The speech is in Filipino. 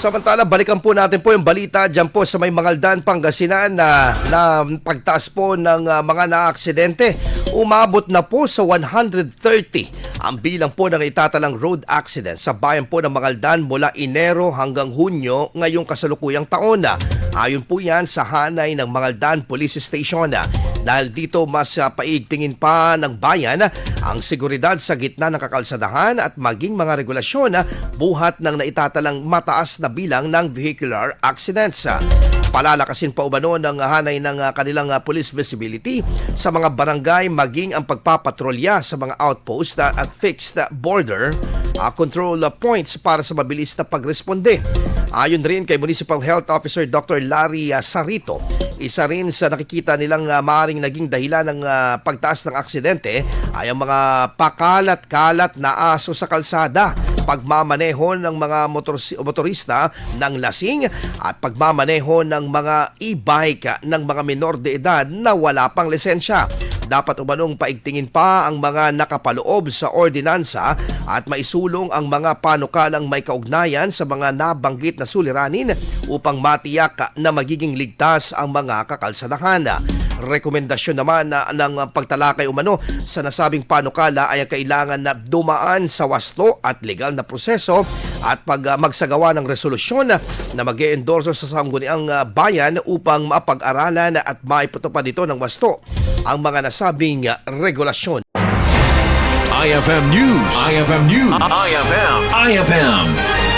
Samantala, balikan po natin po yung balita dyan po sa may Mangaldan, Pangasinan na, na pagtaas po ng ah, mga naaksidente. Umabot na po sa 130 ang bilang po ng itatalang road accident sa bayan po ng Mangaldan mula Enero hanggang Hunyo ngayong kasalukuyang taon na. Ayon po yan sa hanay ng Mangaldan Police Station dahil dito mas uh, paigtingin pa ng bayan ang seguridad sa gitna ng kakalsadahan at maging mga regulasyon na buhat ng naitatalang mataas na bilang ng vehicular accidents. Palalakasin pa umano ng hanay ng uh, kanilang police visibility sa mga barangay maging ang pagpapatrolya sa mga outpost at fixed border control points para sa mabilis na pagresponde. Ayon rin kay Municipal Health Officer Dr. Larry uh, Sarito, isa rin sa nakikita nilang uh, maaaring naging dahilan ng uh, pagtaas ng aksidente ay ang mga pakalat-kalat na aso sa kalsada, pagmamaneho ng mga motor- motorista ng lasing at pagmamaneho ng mga e-bike ng mga minor de edad na wala pang lisensya. Dapat umanong paigtingin pa ang mga nakapaloob sa ordinansa at maisulong ang mga panukalang may kaugnayan sa mga nabanggit na suliranin upang matiyak na magiging ligtas ang mga kakalsadahan. Rekomendasyon naman na ng pagtalakay umano sa nasabing panukala ay kailangan na dumaan sa wasto at legal na proseso at pag uh, magsagawa ng resolusyon na mag endorso sa sangguniang uh, bayan upang mapag-aralan at maiputupad dito ng wasto ang mga nasabing uh, regulasyon. IFM News. IFM News. IFM. IFM.